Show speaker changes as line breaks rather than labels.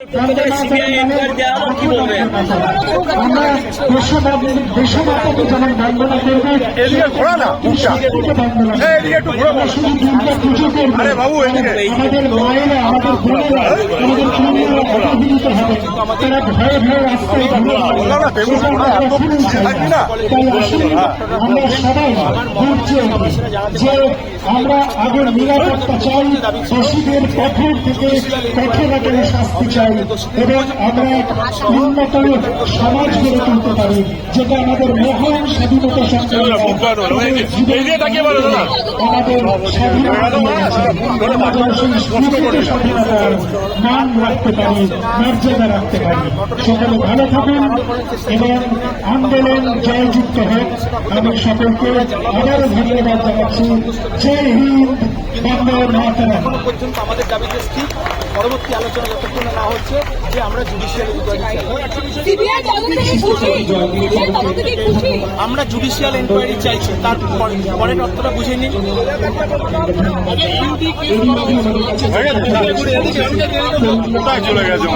আমরা যেমন বন্দনা করব। আমাদের মায়েরা আমাদের বোনেরা আমাদের হবে তারা ভয়ে ভয়ে রাস্তায় আমরা সবাই বুঝছি যে আমরা আগে নিরাপত্তা চাই দোষীদের কঠোর থেকে কঠোর আকারে শাস্তি চাই এবং আমরা এক উন্নত সমাজ গড়ে তুলতে পারি যেটা আমাদের মহান স্বাধীনতা সংগ্রাম আমাদের স্বাধীনতা আমাদের সেই স্বাধীনতার মান রাখতে পারি। মর্যাদা রাখতে পারি। সকলে ভালো থাকুন এবং আন্দোলন জয়যুক্ত হোক। আমি সকলকে আবারও ধন্যবাদ জানাচ্ছি। জয় হিন্দ, বন্দে মাতারাম।
পর্যন্ত আমাদের দাবি পরবর্তী আলোচনা যতক্ষণ না হচ্ছে যে আমরা জুডিশিয়াল ইনকোয়ারি
সিবিআই তদন্ত থেকে খুশি। সিবিআই তদন্ত থেকে খুশি।
আমরা জুডিশিয়াল এনকোয়ারি চাইছি তার পরে- পরের অর্থটা বুঝে নিন।
চলে গেছে